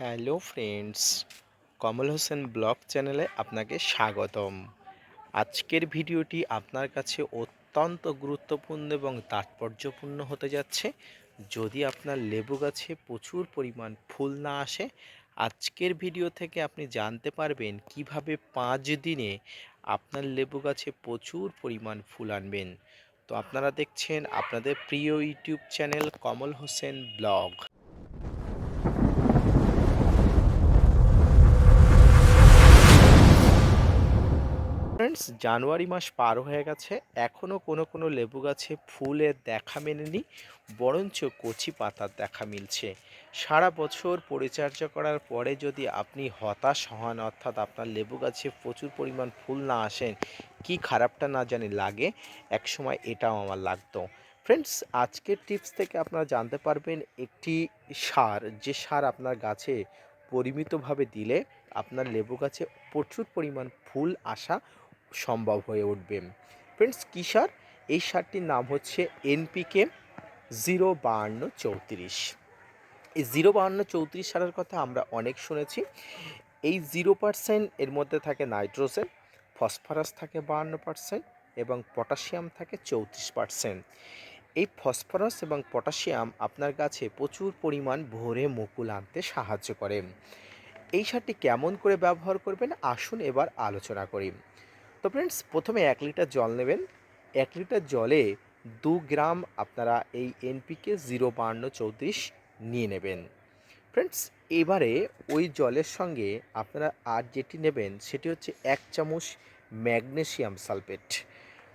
Hello friends, Kamal Hossain blog চ্যানেলে আপনাকে স্বাগতম। আজকের ভিডিওটি আপনার কাছে অত্যন্ত গুরুত্বপূর্ণ এবং তাৎপর্যপূর্ণ হতে যাচ্ছে। যদি আপনার লেবু গাছে প্রচুর পরিমাণ ফুল না আসে, আজকের ভিডিও থেকে আপনি জানতে পারবেন কীভাবে পাঁচ দিনে আপনার লেবু গাছে প্রচুর পরিমাণ ফুল আনবেন। তো আপনারা দেখছেন আপনাদের প্রিয় YouTube channel Kamal Hossain blog. Friends জানুয়ারি মাস পার হয়ে গেছে। এখনও কোনো কোনো লেবু গাছে ফুলের দেখা মেলেনি, বরঞ্চ কচি পাতার দেখা মিলছে। সারা বছর পরিচর্যা করার পরে যদি আপনি হতাশ হন, অর্থাৎ আপনার লেবু গাছে প্রচুর পরিমাণ ফুল না আসেন, কি খারাপটা না জানি লাগে, একসময় এটাও আমার লাগতো। ফ্রেন্ডস আজকের টিপস থেকে আপনারা জানতে পারবেন একটি সার, যে সার আপনার গাছে পরিমিতভাবে দিলে আপনার লেবু গাছে প্রচুর পরিমাণ ফুল আসা সম্ভব হয়ে উঠবে। ফ্রেন্ডস কী সার এই সারটির নাম হচ্ছে এনপিকে জিরো বাহান্ন চৌত্রিশ। এই জিরো বাহান্ন চৌত্রিশ সারের কথা আমরা অনেক শুনেছি। এই জিরো পার্সেন্ট এর মধ্যে থাকে নাইট্রোজেন, ফসফরাস থাকে বাহান্ন পার্সেন্ট এবং পটাশিয়াম থাকে চৌত্রিশ পার্সেন্ট এই ফসফরাস এবং পটাশিয়াম আপনার গাছে প্রচুর পরিমাণ ভরে মুকুল আনতে সাহায্য করে। এই সারটি কেমন করে ব্যবহার করবেন আসুন এবার আলোচনা করি। তো ফ্রেন্ডস প্রথমে এক লিটার জল নেবেন। এক লিটার জলে দু গ্রাম আপনারা এই এনপিকে জিরো বান্ন চৌত্রিশ নিয়ে নেবেন। ফ্রেন্ডস এবারে ওই জলের সঙ্গে আপনারা আর যেটি নেবেন সেটি হচ্ছে এক চামচ magnesium sulphate.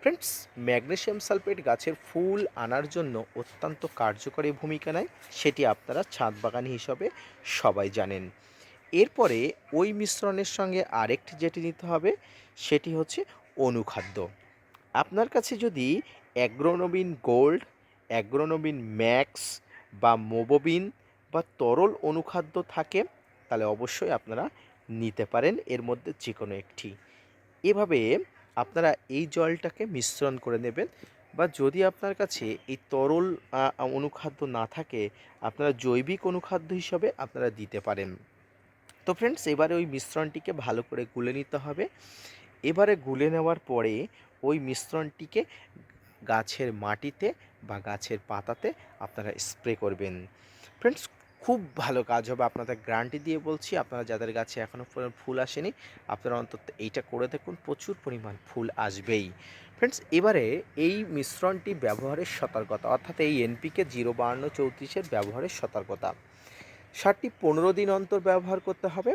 Friends magnesium sulphate গাছের ফুল আনার জন্য অত্যন্ত কার্যকরী ভূমিকা নেয়, সেটি আপনারা ছাদ বাগানি হিসাবে সবাই জানেন। এরপরে ওই মিশ্রণের সঙ্গে আরেকটি যেটি নিতে হবে, সেটি হচ্ছে অনুখাদ্য। আপনার কাছে যদি অ্যাগ্রোনোবিন গোল্ড, অ্যাগ্রোনোবিন ম্যাক্স বা মোবোবিন বা তরল অনুখাদ্য থাকে, তাহলে অবশ্যই আপনারা নিতে পারেন। এর মধ্যে যে কোনো একটি। এভাবে আপনারা এই জলটাকে মিশ্রণ করে নেবেন বা যদি আপনার কাছে এই তরল অনুখাদ্য না থাকে, আপনারা জৈবিক অনুখাদ্য হিসাবে আপনারা দিতে পারেন। তো ফ্রেন্ডস এবারে ওই মিশ্রণটিকে ভালো করে গুলে নিতে হবে। এবারে গুলে নেওয়ার পরে ওই মিশ্রণটিকে গাছের মাটিতে বা গাছের পাতাতে আপনারা স্প্রে করবেন। ফ্রেন্ডস খুব ভালো কাজ হবে। আপনাদের গ্যারান্টি দিয়ে বলছি, আপনারা যাদের গাছে এখনও ফুল আসেনি, আপনারা অন্তত এইটা করে দেখুন, প্রচুর পরিমাণ ফুল আসবেই। ফ্রেন্ডস এবারে এই মিশ্রণটি ব্যবহারের সতর্কতা, অর্থাৎ এই এনপিকে জিরো বাহান্ন চৌত্রিশের ব্যবহারের সতর্কতা। সারটি পনেরো দিন অন্তর ব্যবহার করতে হবে।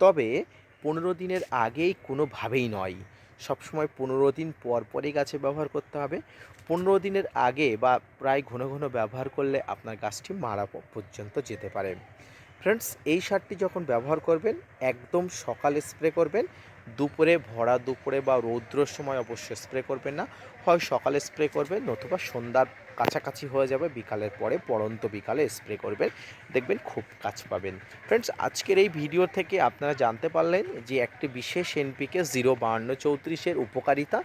তবে পনেরো দিনের আগেই কোনোভাবেই নয়। সবসময় পনেরো দিন পর পরই গাছে ব্যবহার করতে হবে। পনেরো দিনের আগে বা প্রায় ঘন ঘন ব্যবহার করলে আপনার গাছটি মারা পর্যন্ত যেতে পারে। ফ্রেন্ডস, এই সারটি যখন ব্যবহার করবেন, একদম সকালে স্প্রে করবেন। দুপুরে ভরা দুপুরে বা রৌদ্রর সময় অবশ্যই স্প্রে করবেন না। হয় সকালে স্প্রে করবেন নতুবা সন্ধ্যার কাছাকাছি হয়ে যাবে। বিকালের পরে পরন্ত বিকালে স্প্রে করবেন। দেখবেন খুব কাজ পাবেন। ফ্রেন্ডস আজকের এই ভিডিও থেকে আপনারা জানতে পারলেন যে একটি বিশেষ এনপিকে জিরো বাহান্ন চৌত্রিশের উপকারিতা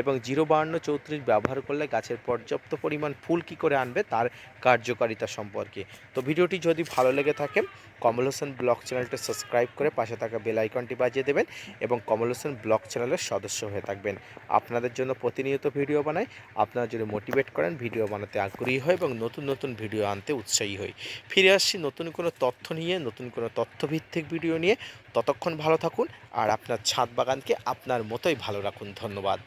এবং জিরো বাহান্ন চৌত্রিশ ব্যবহার করলে গাছের পর্যাপ্ত পরিমাণ ফুল কী করে আনবে তার কার্যকারিতা সম্পর্কে। তো ভিডিওটি যদি ভালো লেগে থাকে, কমল হোসেন ব্লগ চ্যানেলটি সাবস্ক্রাইব করে পাশে থাকা বেল আইকনটি বাজিয়ে দেবেন এবং কমল হোসেন ব্লগ চ্যানেলের সদস্য হয়ে থাকবেন। আপনাদের জন্য প্রতিনিয়ত ভিডিও বানাই। আপনারা যদি মোটিভেট করেন ভিডিও বানাতে আগ্রহী হয় এবং নতুন নতুন ভিডিও আনতে উৎসাহী হই। ফিরে আসছি নতুন কোনো তথ্য নিয়ে, নতুন কোনো তথ্যভিত্তিক ভিডিও নিয়ে। ততক্ষণ ভালো থাকুন আর আপনার ছাদ বাগানকে আপনার মতোই ভালো রাখুন। ধন্যবাদ।